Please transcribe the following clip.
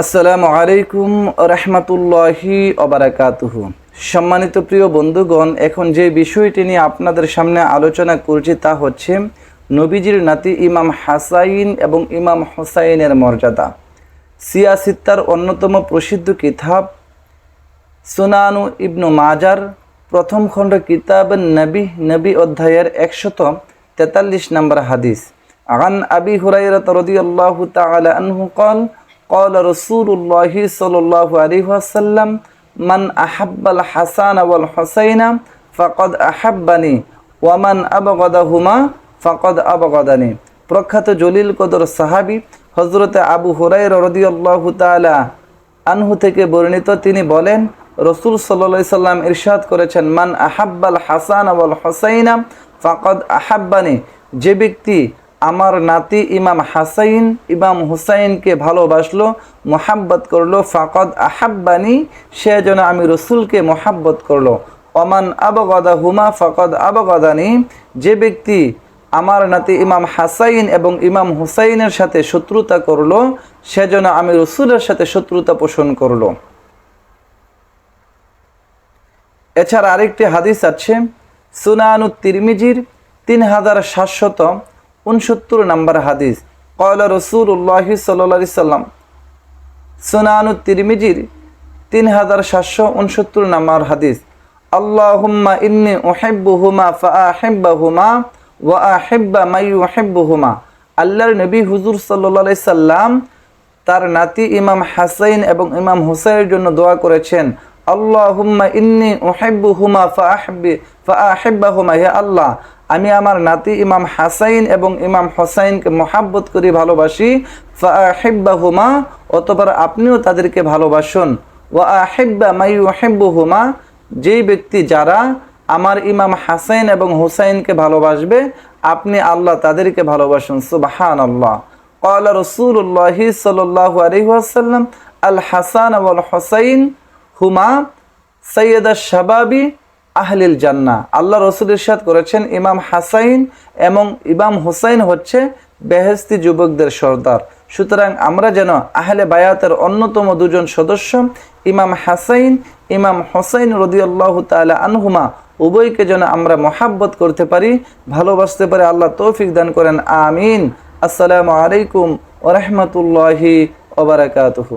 আসসালামু আলাইকুম রহমতুল্লাহি অবরাকাতুহ সম্মানিত প্রিয় বন্ধুগণ, এখন যে বিষয়টি নিয়ে আপনাদের সামনে আলোচনা করছি তা হচ্ছে নবীজির নাতি ইমাম হাসাইন এবং ইমাম হোসাইনের মর্যাদা। সিয়া সিত্তার অন্যতম প্রসিদ্ধ কিতাব সুনানু ইবনু মাজার, প্রথম খণ্ড কিতাব নবী নবী অধ্যায়ের একশত তেতাল্লিশ নম্বর হাদিস। আন আবি হুরাই তরদি আল্লাহ তাল আনহু কল قال رسول الله صلى الله عليه وسلم من أحب الحسن والحسين فقد أحبني ومن أبغضهما فقد أبغضني প্রখ্যাত জলিল কদর সাহাবি হজরতে আবু হুরাইর রদিয়াল্লাহু তাআলা আনহু থেকে বর্ণিত তিনি বলেন রসুল সাল্লা সাল্লাম ইরশাদ করেছেন মান আহাব্বাল হাসান আবল হোসাইনা ফাকদ আহাব্বানি যে ব্যক্তি আমার নাতি ইমাম হাসাইন, ইমাম হুসাইনকে ভালোবাসলো, মোহাব্বত করল, ফাকদ আহাব্বানি, সে যেন আমি রসুলকে মোহাব্বত করল। অমান আবগদা হুমা ফাকদ আবগদানি, যে ব্যক্তি আমার নাতি ইমাম হাসাইন এবং ইমাম হুসাইনের সাথে শত্রুতা করল, সে যেন আমি রসুলের সাথে শত্রুতা পোষণ করল। এছাড়া আরেকটি হাদিস আছে সুনানু তিরমিজির তিন হাজার সাতশত উনসত্তর নম্বর হাদিস। কয়লা রসুল্লাহ সাল্লি সাল্লাম, সুনানু তিরমিজির তিন হাজার সাতশো উনসত্তর নম্বর হাদিস। আল্লাহুম্মা ইন্নি ওহেব্বুহুমা ফাআহিব্বাহুমা ওয়া আহিব্বা মাই ওহেব্বুহুমা আল্লাহর নবী হুজুর সাল্লি সাল্লাম তার নাতি ইমাম হাসাইন এবং ইমাম হুসাইনের জন্য দোয়া করেছেন, আল্লাহুম্মা ইন্নি ওহেব্বুহুমা ফাআহিব্বি, ফাআহিব্বাহুমা, হে আল্লাহ আমি আমার নাতি ইমাম হাসাইন এবং ইমাম হোসাইনকে মোহাব্বত করি ভালোবাসি ফাহিব্বাহুমা অতবার আপনিও তাদেরকে ভালোবাসুন ওয়া আহিব্বা মাই ওহেব্বুহুমা যেই ব্যক্তি যারা আমার ইমাম হাসাইন এবং হুসাইনকে ভালোবাসবে আপনি আল্লাহ তাদেরকে ভালোবাসুন সুবাহান আল্লাহ قال رسول الله صلى الله عليه وسلم الحسن والحسين হুমা সৈয়দা শাবাবি আহলিল জান্না আল্লাহ রসুল ইরশাদ করেছেন, ইমাম হাসাইন এবং ইমাম হুসাইন হচ্ছে বেহেস্তি যুবকদের সর্দার। সুতরাং আমরা যেন আহলে বায়াতের অন্যতম দুজন সদস্য, ইমাম হাসাইন, ইমাম হোসাইন রদিয়াল্লাহ তালা আনহুমা, উভয়কে যেন আমরা মহাব্বত করতে পারি, ভালোবাসতে পারি, আল্লাহ তৌফিক দান করেন, আমিন। আসসালামু আলাইকুম ওরহমতুল্লাহি ওবরাকাতুহু